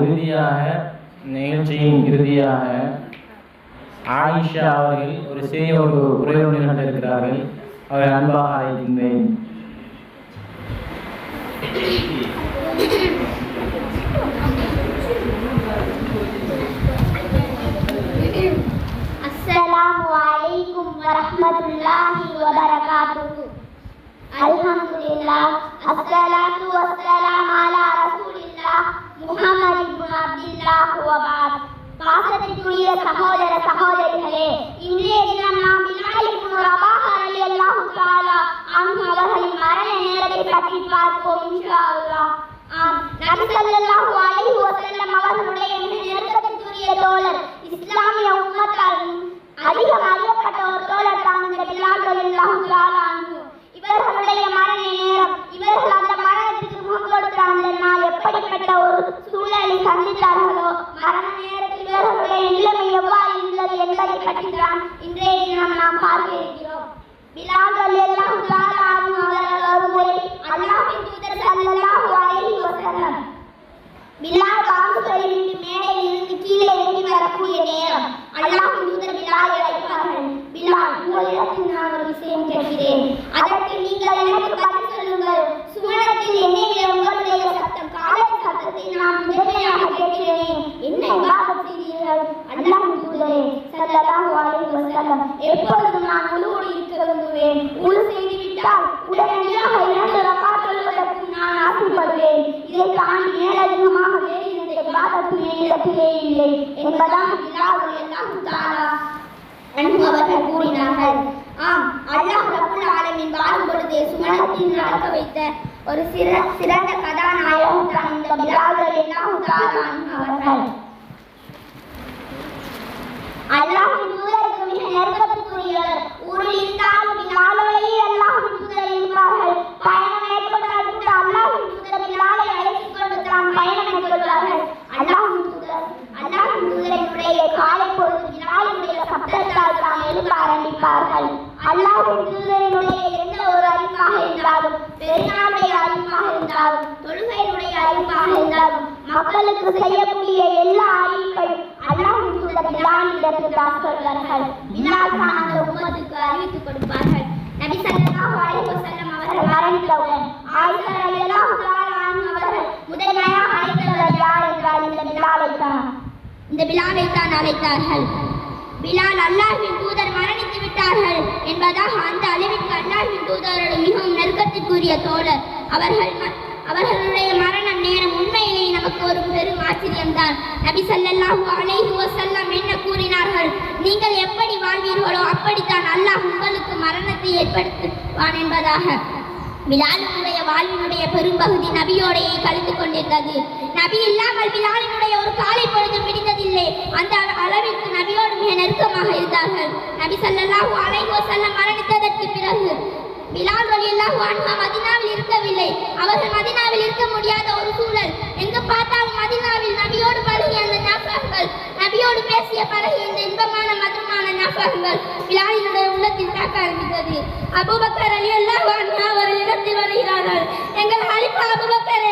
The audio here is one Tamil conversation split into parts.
இறுதியாக நிகழ்ச்சியின் இறுதியாக ஆயிஷா அவர்கள் ஒரு சிறிய ஒரு உரையோடு நிகழ்ந்திருக்கிறார்கள் அவர்கள் அன்பாக அழைக்கின்றேன் السلام عليكم ورحمة الله وبركاته الحمد لله الصلاة والسلام على رسول الله முகமது இப்னு அப்துல்லாஹ் பாசத்திற்குரிய சகோதர சகோதரிகளே இன்றைய தினம் நாம் பிலால் இப்னு ரபாஹ் ரலியல்லாஹு தஆலா அன்ஹு அவர்களின் மரண நேரத்தை பற்றி பார்ப்போம் இன்ஷா அல்லாஹ் ஆம் நபி ஸல்லல்லாஹு அலைஹி வஸல்லம் அவர்களுடைய மிக நெருக்கத்திற்குரிய தோழர் இஸ்லாமிய உம்மத்தால் அதிகம் அறியப்பட்ட ஒரு தோழர் தான் இந்த பிலால் ரலியல்லாஹு தஆலா அன்ஹு இவர்களுடைய மரண நேரம் இவர்கள் அந்த மரணத்துக்கு முகம் கொடுத்த அந்த நாள் எப்படிப்பட்ட ஒரு சூழலை சந்தித்தார்களோ மரண நேரத்தில் இவர்களுடைய நிலைமை எவ்வாறு இருந்தது என்பதை பற்றி தான் இன்றைய தினம் நாம் பார்க்க இருக்கிறோம் பிலால் ரலியல்லாஹு தஆலா அன்ஹு அவர்கள் ஒரு அல்லாஹ்வின் தூதர் ஸல்லல்லாஹு அலைஹி வஸல்லம் பிலால் பாங்கு சொல்லிவிட்டு மேடையில் இருந்து கீழே இறங்கி வரக்கூடிய நேரம். அல்லாஹ்வின் தூதர் பிலாலை அழைப்பார்கள் பிலால் உங்களிடத்தில் நான் ஒரு விஷயம் கேட்கிறேன் அதற்கு நீங்கள் எனக்கு பதில் சொல்லுங்கள். சுமணத்தில் என்னை விட உங்களுடைய சத்தம் காலை சத்தத்தை நான் முதன்மையாக கேட்கிறேன். என்ன விவாதம் செய்கிறீர்கள் அல்லாஹ்வின் தூதரே ஸல்லல்லாஹு அலைஹி வஸல்லம் எப்பொழுதும் நான் உழுவோடு உடனடியாக இரண்டு ரக்காத் நான் ஆசைப்படுவேன் இதை தாண்டி மேலதிகமாக வேறு இல்லை? அன்பு அவர்கள் கூறினார்கள். ஆம் அல்லாஹ் ரப்புல் வாழும் பொழுது சுமணத்தில் நடக்க வைத்த ஒரு சிற சிறந்த கதாநாயகம் தான் இந்த பிலால் ரலியல்லாஹு அவர்கள். எந்த ஒரு அறிவாக இருந்தாலும் பெருநாளுடைய அறிவாக இருந்தாலும் தொழுகையினுடைய அறிவாக இருந்தாலும் மக்களுக்கு செய்யக்கூடிய எல்லா அறிவிப்பையும் அல்லாஹ்வின் தூதர் சொல்வார்கள். பிலால் தான் அந்த அறிவித்துக் கொடுப்பார்கள். நபி அலைஹி வஸல்லம் அவர்கள் மரணித்தவுடன் ஆயிஷா ரலியல்லாஹு தஆலா அவர்கள் முதன்மையாக அழைத்தவர் யார் என்றால் இந்த பிலாலை தான் இந்த பிலாலை தான் அழைத்தார்கள். பிலால் அல்லாஹின் தூதர் மரணித்து விட்டார்கள் என்பதாக அந்த அளவிற்கு அல்லாஹின் தூதரோடு மிகவும் நெருக்கத்திற்குரிய தோழர். அவர்கள் அவர்களுடைய மரண நேரம் உண்மையிலே நமக்கு ஒரு பெரும் ஆச்சரியம்தான். நபி ஸல்லல்லாஹு அலைஹி வசல்லம் என்ன கூறினார்கள்? நீங்கள் எப்படி வாழ்வீர்களோ அப்படித்தான் அல்லாஹ் உங்களுக்கு மரணத்தை ஏற்படுத்துவான் என்பதாக. பிலாலினுடைய வாழ்வினுடைய பெரும்பகுதி நபியோடையே கழித்துக் கொண்டிருந்தது. நபி இல்லாமல் பிலாலினுடைய ஒரு காலை பொழுது விடிந்ததில்லை. அந்த அளவிற்கு மிக நெருக்கமாக இருந்தார்கள். நபி ஸல்லல்லாஹு அலைஹி வஸல்லம் மரணித்ததற்கு பிறகு பிலால் ரலியல்லாஹு அன்ஹு மதீனாவில் இருக்கவில்லை. அவர்கள் மதீனாவில் இருக்க முடியாத ஒரு சூழல். எங்கு பார்த்தாலும் மதீனாவில் நபியோடு பழகிய அந்த ஞாபகங்கள் நபியோடு பேசிய பழகிய இந்த இன்பமான மதுரமான ஞாபகங்கள் பிலாலினுடைய உள்ளத்தில் தாக்க ஆரம்பித்தது. அபூபக்கர் ரலியல்லாஹு அன்ஹு அவர்கள் இடத்தில் வருகிறார்கள். எங்கள் ஹலிஃபா அபூபக்கரே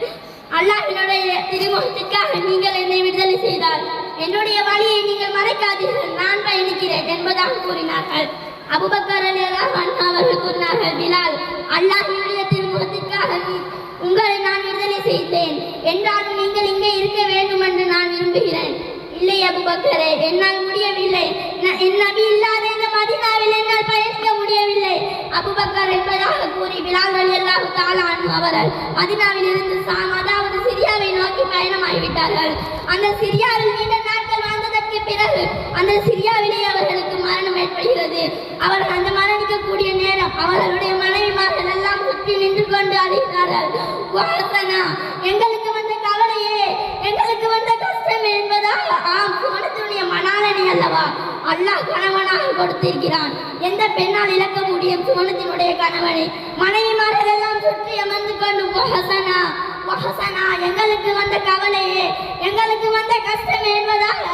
கட்டுப்படுகிறேன் அல்லாஹ்வினுடைய திருமுகத்திற்காக நீங்கள் என்னை விடுதலை செய்தால் என்னுடைய வழியை நீங்கள் மறைக்காதீர்கள். நான் பயணிக்கிறேன் என்பதாக கூறினார்கள். அபுபக்கர் ரலியல்லாஹு அவர்கள் கூறினார்கள் பிலால் அல்லாஹினுடைய திருமுகத்திற்காக நீ- உங்களை நான் விடுதலை செய்தேன். என்றாலும் நீங்கள் இங்கே இருக்க வேண்டும் என்று நான் விரும்புகிறேன். இல்லை அபுபக்கரே என்னால் முடியவில்லை. ந- என் நபி இல்லாத மதினாவில் என்னால் பயணிக்க முடியவில்லை. அபுபக்கர் என்பதாக கூறி பிலால் எல்லாம் தாளான் அவர்கள் மதினாவில் இருந்து சாம் அதாவது சிரியாவை நோக்கி பயணமாகிவிட்டார்கள். அந்த சிரியாவில் நீண்ட நாட்கள் வாழ்ந்ததற்கு பிறகு அந்த சிரியாவிலே அவர்களுக்கு மரணம் ஏற்படுகிறது. அவர்கள் அந்த மரணிக்கக்கூடிய நேரம் அவர்களுடைய மனைவிமார்கள் எல்லாம் சுற்றி நின்று கொண்டு அழுகிறார்கள் எங்களுக்கு வந்த கவலையே எங்களுக்கு வந்த கஷ்டம் என்பதால் ஆம் சுவனத்துடைய மன அல்லவா? அல்லாஹ் கணவனாக கொடுத்திருக்கிறான். எந்த பெண்ணால் இழக்க முடியும்? சுமணத்தினுடைய கணவனை. மனைவிமார்கள் எல்லாம் சுற்றி அமர்ந்து கொண்டு ஹசனா ஹசனா எங்களுக்கு வந்த கவலையே எங்களுக்கு வந்த கஷ்டம் என்பதாக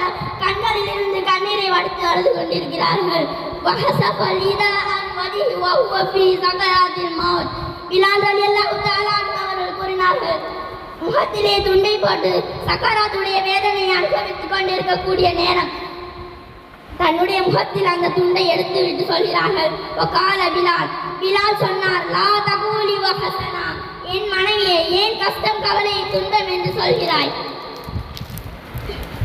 கண்களில் இருந்து கண்ணீரை வடித்து அழுது கொண்டிருக்கிறார்கள். வஹசஃபல் இதஹன் வஜி வஹுவ ஃபீ சகராத்தில் மௌத். பிலால் ரலியல்லாஹு தஆலா அவர்கள் கூறினார்கள் முகத்திலே துண்டை போட்டு சக்கராத்துடைய வேதனையை அனுபவித்துக் கொண்டிருக்கக்கூடிய நேரம் தன்னுடைய முகத்தில் அந்த துண்டை எடுத்து விட்டு சொல்கிறார்கள். ஒகால பிலால். பிலால் சொன்னார் லா தகூலி வஹசனா என் மனைவியே ஏன் கஷ்டம் கவலை துன்பம் என்று சொல்கிறாய்?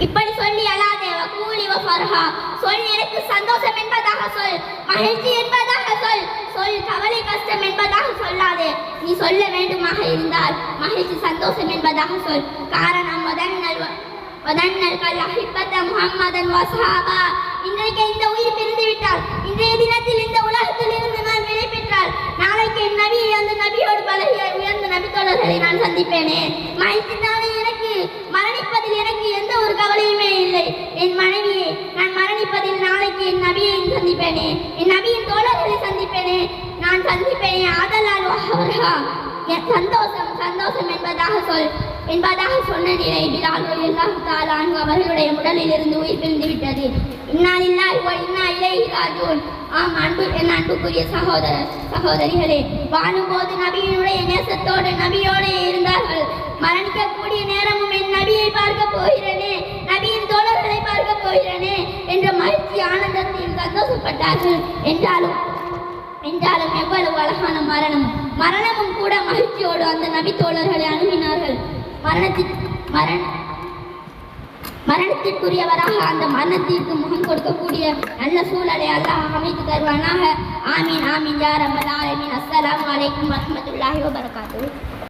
இப்படி சொல்லி அல்லாதே கூலி ஃபர்ஹா. சொல் எனக்கு சந்தோஷம் என்பதாக சொல். மகிழ்ச்சி என்பதாக சொல். சொல் கவலை கஷ்டம் என்பதாக சொல்லாதே. நீ சொல்ல வேண்டுமாக இருந்தால் மகிழ்ச்சி சந்தோஷம் என்பதாக சொல். காரணம் வதன்னல் கல் அஹிப்பத்த முகம்மதன் வசஹாபா இன்றைக்கு இந்த உயிர் பிரிந்து விட்டால் இன்றைய தினத்தில் இந்த உலகத்தில் இருந்து நான் விடை பெற்றால் நாளைக்கு என் நபியை அந்த நபியோடு பழகிய உயர்ந்த நபி தோழர்களை நான் சந்திப்பேனே. மகிழ்ச்சி எனக்கு மரணிப்பதில் எனக்கு எந்த ஒரு கவலையுமே இல்லை. என் மனைவியை நான் மரணிப்பதில் நாளைக்கு என் நபியை சந்திப்பேனே. என் நபியின் தோழர்களை சந்திப்பேனே. நான் சந்திப்பேனே ஆதலால் அவர்களா. சந்தோஷம் சந்தோஷம் என்பதாக சொல். என்பதாக சொன்ன நிலை பிலால் எல்லாம் அவர்களுடைய உடலில் இருந்து உயிர் பிரிந்து விட்டது. இன்னாலில்லா இன்னா ராஜூன். ஆம் அன்பு என் அன்புக்குரிய சகோதர சகோதரிகளே வாழும்போது நபியினுடைய நேசத்தோடு நபியோடு இருந்தார்கள். மரணிக்கக்கூடிய நேரமும் என் நபியை பார்க்க போகிறேனே நபியின் தோழர்களை பார்க்க போகிறேனே என்ற மகிழ்ச்சி ஆனந்தத்தில் சந்தோஷப்பட்டார்கள். என்றாலும் என்றாலும் எவ்வளவு அழகான மரணம். மரணமும் கூட மகிழ்ச்சியோடு அந்த நபி தோழர்களை அணுகினார்கள். மரணத்திற்கு மரண மரணத்திற்குரியவராக அந்த மரணத்திற்கு முகம் கொடுக்கக்கூடிய நல்ல சூழலை அல்லாஹ் அமைத்து தருவானாக. ஆமீன் ஆமீன் யார் அம்மன் ஆலமின். அஸ்லாம் வலைக்கும் வரஹ்மத்துல்லாஹி வபரகாத்துஹு.